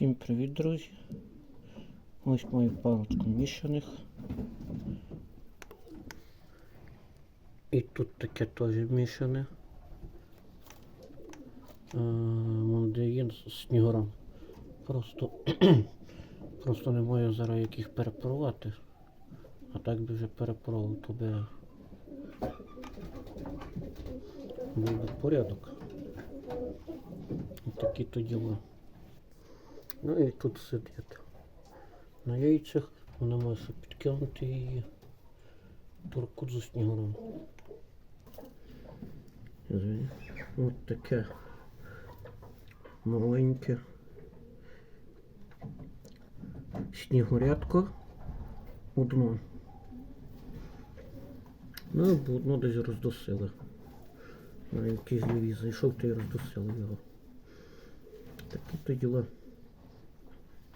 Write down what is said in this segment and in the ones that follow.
Всім привіт, друзі. Ось мою парочку мішаних. І тут таке теж мішане. Е, Мондеїн з снігуром. Просто, просто не маю зараз яких перепарувати. А так би вже перепарував, то би був би порядок. Такі то діла. Ну і тут сидять. На яйцях вона ще підкинути її турку з снігуром. От таке маленьке снігурятко одно. Ну, або одно десь роздосили. На якийсь лівій зайшов, то й роздосили його. Такі то діла.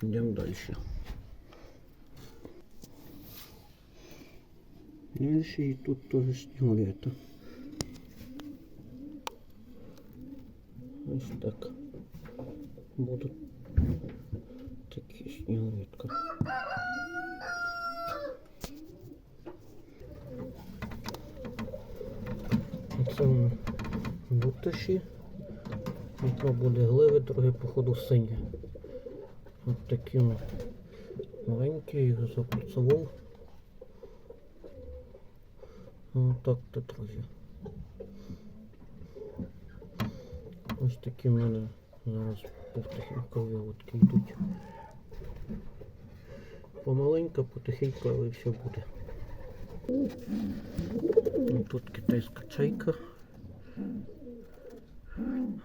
Йдемо далі. Дальше і тут теж снігурята. Ось так. Будуть такі снігурятка. Оце воно буташі. Одно буде гливи, друге походу синє. От такі маленькі, їх запрацював. Ось так то друзі. Ось такі в мене зараз повтихенькові лодки йдуть. Помаленько, потихеньку, але все буде. Тут китайська чайка.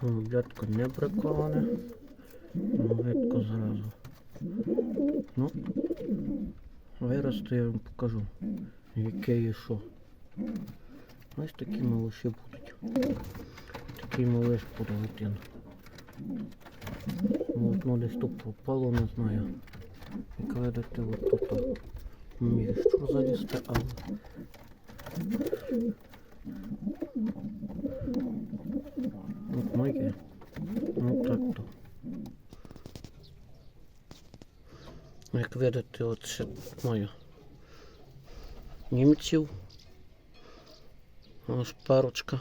Голублятко не браковане. Видко зразу. Ну, виросте я вам покажу, яке є що. Ось такі малыші будуть. Такий малыш буде один. Одно десь тут попало, не знаю. Як видите, от тут міг що залізти, але От моє. Ну так то. Видите, от ще маю німців. Ось парочка.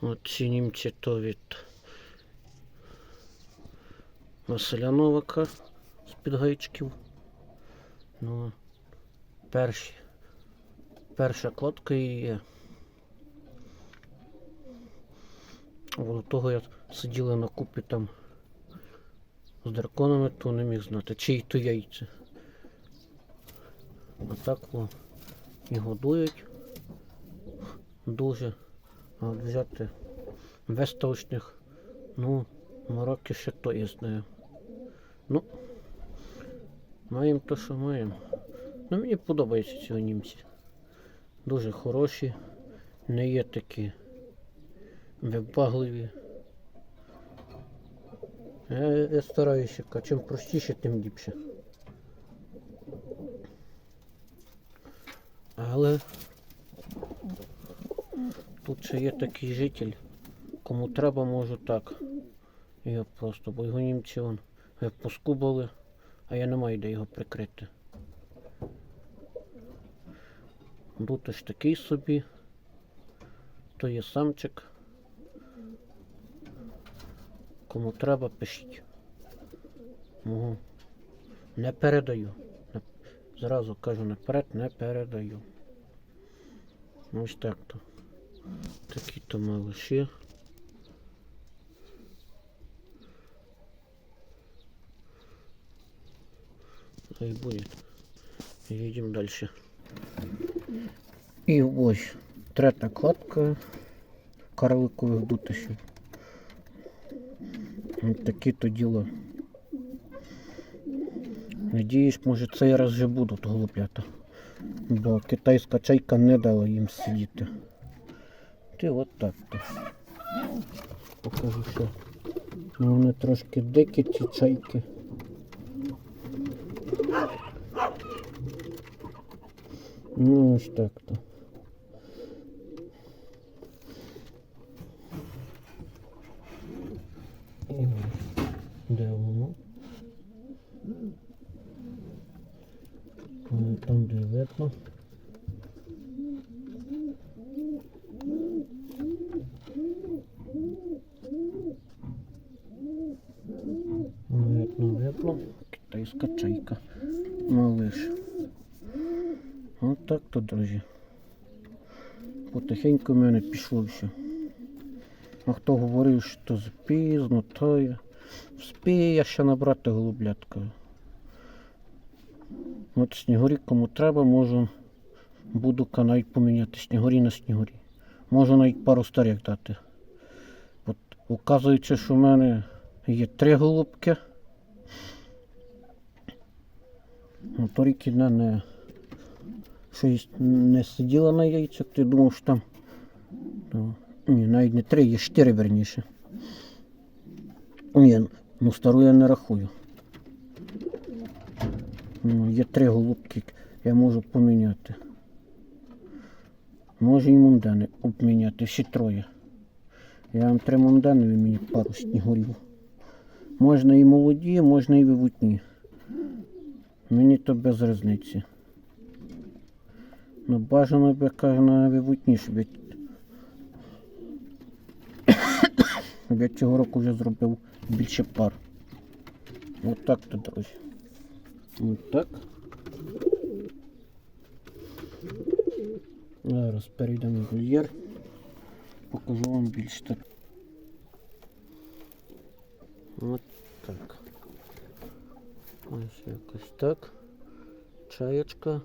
От ці німці то від Василя Новака з підгайчиків. Ну, перші. Перша кладка і є. Воло того я сиділи на купі там з драконами, то не міг знати, чиї то яйця. А так о, і годують дуже. А от взяти виставочних, ну, мороки ще то я знаю. Ну, маємо то, що маємо. Ну, мені подобаються ці німці. Дуже хороші, не є такі вибагливі. Я, я стараюся, чим простіше, тим ліпше. Але тут ще є такий житель, кому треба, можу так. Я просто, бо його німці вон поскубали, а я не маю де його прикрити. Тут ось такий собі. То є самчик. Кому треба, пишіть. Угу. Не передаю. Зразу кажу наперед, не передаю. Ось так то. Такі то малыші. Хай буде. Їдемо далі. І ось третя кладка карликових дутишів. Такі то діла. Надіюсь, може цей раз вже будуть голуб'ята. Бо китайська чайка не дала їм сидіти. Ти от так то. Покажу, що вони трошки дикі ці чайки. Ну ось так то. там, де видно. Видно, видно. Китайська чайка. Малиш. От так то, друзі. Потихеньку в мене пішло все. А хто говорив, що запізно, то я. Вспію я ще набрати голублятка. От снігурі кому треба, можу буду навіть поміняти снігурі на снігурі. Можу навіть пару старих дати. От, оказується, що в мене є три голубки. Торік одна не щось не сиділа на яйцях, ти думав, що там. Ну, ні, навіть не три, є чотири верніше. Ні, ну стару я не рахую. Ну, є три голубки, я можу поміняти. Може і мундани обміняти, всі троє. Я вам три мундани, ви мені пару снігурів. Можна і молоді, можна і вивутні. Мені то без різниці. Ну бажано би каже на вивутні, щоб я... цього року вже зробив більше пар. От так то, друзі. От так. Зараз перейдемо в вольєр. Покажу вам більш так. От так. Ось якось так. Чаєчка.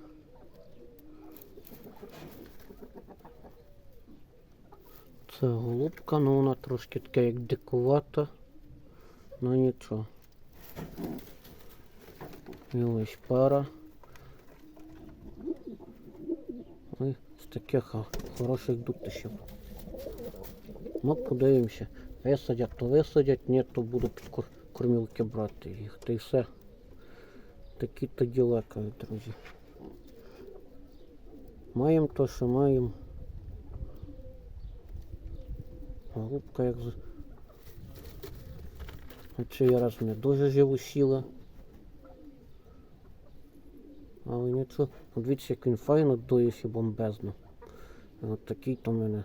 Це голубка, ну вона трошки така як дикувата. Ну нічого. І ось пара. Ой, з таких хороших дутишів. Ну, подивимося. Висадять, то висадять, ні, то буду під кормілки брати їх. Та й все. Такі то діла, друзі. Маємо то, що маємо. Голубка як з... Цей раз не дуже живу сіла. Але нічого. Подивіться, як він файно і бомбезно. От такий то мене.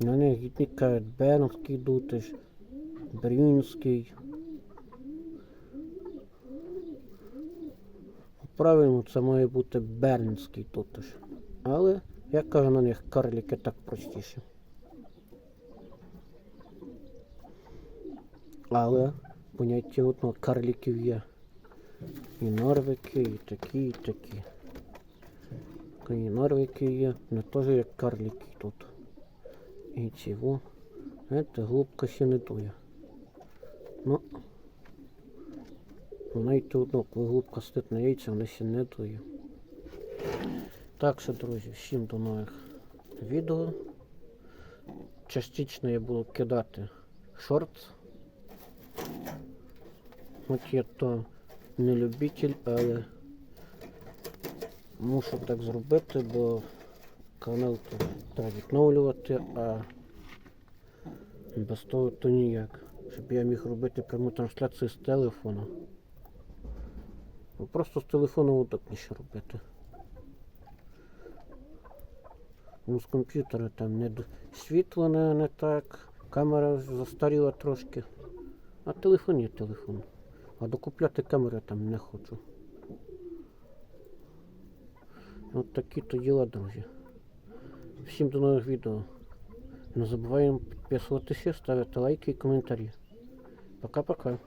На них гідні кажуть Бернський дутиш, Брюнський. Правильно, це має бути Бернський тутиш. Але я кажу на них карліки так простіше. Але поняття одно карліків є. І норвики, і такі, і такі. І норвики є, не теж як карліки тут. І цього. Знаєте, голубка ще не дує. Ну, знаєте одно, коли голубка стоїть на яйця, вона ще не дує. Так що, друзі, всім до нових відео. Частично я буду кидати шорт. От я то не любитель, але мушу так зробити, бо канал то треба відновлювати, а без того то ніяк. Щоб я міг робити пряму трансляцію з телефону. Ну, Просто з телефону удобніше робити. Ну, з комп'ютера там не д- світло не, не так, камера застаріла трошки. А телефон є телефон. А докупляти камери там не хочу. От такі то діла, друзі. Всім до нових відео. Не забуваємо підписуватися, ставити лайки і коментарі. Пока-пока.